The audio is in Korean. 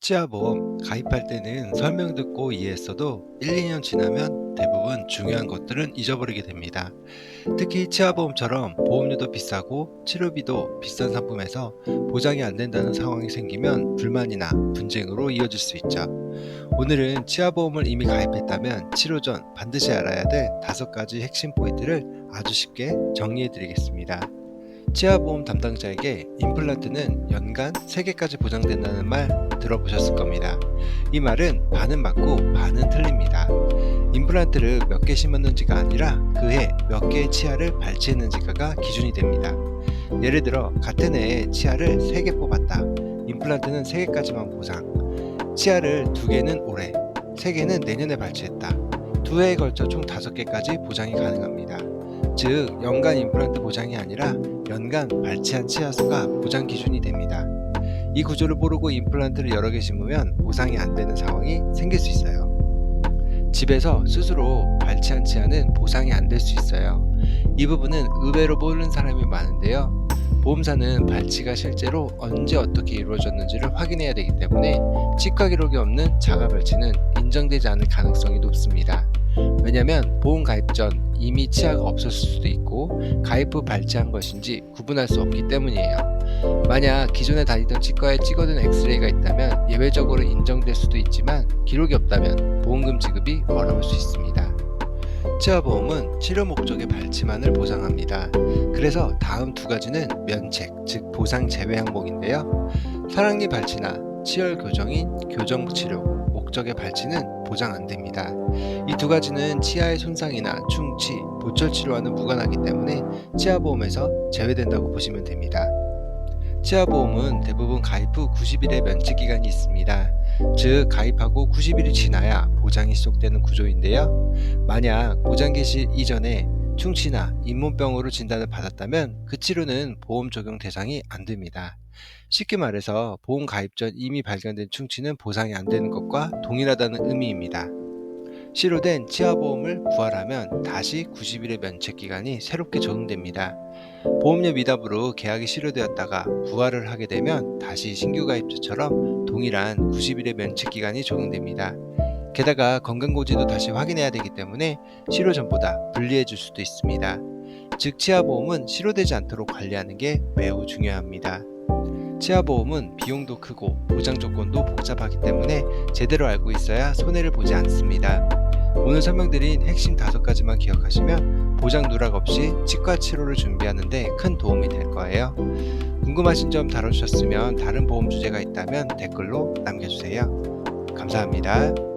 치아보험 가입할 때는 설명 듣고 이해했어도 1, 2년 지나면 대부분 중요한 것들은 잊어버리게 됩니다. 특히 치아보험처럼 보험료도 비싸고 치료비도 비싼 상품에서 보장이 안 된다는 상황이 생기면 불만이나 분쟁으로 이어질 수 있죠. 오늘은 치아보험을 이미 가입했다면 치료 전 반드시 알아야 될 다섯 가지 핵심 포인트를 아주 쉽게 정리해 드리겠습니다. 치아 보험 담당자에게 임플란트는 연간 3개까지 보장된다는 말 들어보셨을 겁니다. 이 말은 반은 맞고 반은 틀립니다. 임플란트를 몇 개 심었는지가 아니라 그해 몇 개의 치아를 발치했는지가 기준이 됩니다. 예를 들어 같은 해에 치아를 3개 뽑았다. 임플란트는 3개까지만 보상. 치아를 2개는 올해, 3개는 내년에 발치했다. 두 해에 걸쳐 총 5개까지 보장이 가능합니다. 즉 연간 임플란트 보장이 아니라 연간 발치한 치아 수가 보장 기준이 됩니다. 이 구조를 모르고 임플란트를 여러 개 심으면 보상이 안 되는 상황이 생길 수 있어요. 집에서 스스로 발치한 치아는 보상이 안 될 수 있어요. 이 부분은 의외로 모르는 사람이 많은데요. 보험사는 발치가 실제로 언제 어떻게 이루어졌는지를 확인해야 되기 때문에 치과 기록이 없는 자가 발치는 인정되지 않을 가능성이 높습니다. 왜냐하면 보험 가입 전 이미 치아가 없었을 수도 있고 가입 후 발치한 것인지 구분할 수 없기 때문이에요. 만약 기존에 다니던 치과에 찍어둔 엑스레이가 있다면 예외적으로 인정될 수도 있지만 기록이 없다면 보험금 지급이 어려울 수 있습니다. 치아보험은 치료 목적의 발치만을 보상합니다. 그래서 다음 두 가지는 면책, 즉 보상 제외 항목인데요. 사랑니 발치나 치열 교정인 교정 치료, 목적의 발치는 보장 안 됩니다. 이 두 가지는 치아의 손상이나 충치, 보철 치료와는 무관하기 때문에 치아 보험에서 제외된다고 보시면 됩니다. 치아 보험은 대부분 가입 후 90일의 면책 기간이 있습니다. 즉 가입하고 90일이 지나야 보장이 시작되는 구조인데요. 만약 보장 개시 이전에 충치나 잇몸병으로 진단을 받았다면 그 치료는 보험 적용 대상이 안 됩니다. 쉽게 말해서 보험 가입 전 이미 발견된 충치는 보상이 안 되는 것과 동일하다는 의미입니다. 실효된 치아보험을 부활하면 다시 90일의 면책 기간이 새롭게 적용됩니다. 보험료 미납으로 계약이 실효되었다가 부활을 하게 되면 다시 신규 가입자처럼 동일한 90일의 면책 기간이 적용됩니다. 게다가 건강고지도 다시 확인해야 되기 때문에 실효 전보다 불리해 줄 수도 있습니다. 즉 치아보험은 실효되지 않도록 관리하는 게 매우 중요합니다. 치아보험은 비용도 크고 보장 조건도 복잡하기 때문에 제대로 알고 있어야 손해를 보지 않습니다. 오늘 설명드린 핵심 다섯 가지만 기억하시면 보장 누락 없이 치과 치료를 준비하는데 큰 도움이 될 거예요. 궁금하신 점 다뤄주셨으면 다른 보험 주제가 있다면 댓글로 남겨주세요. 감사합니다.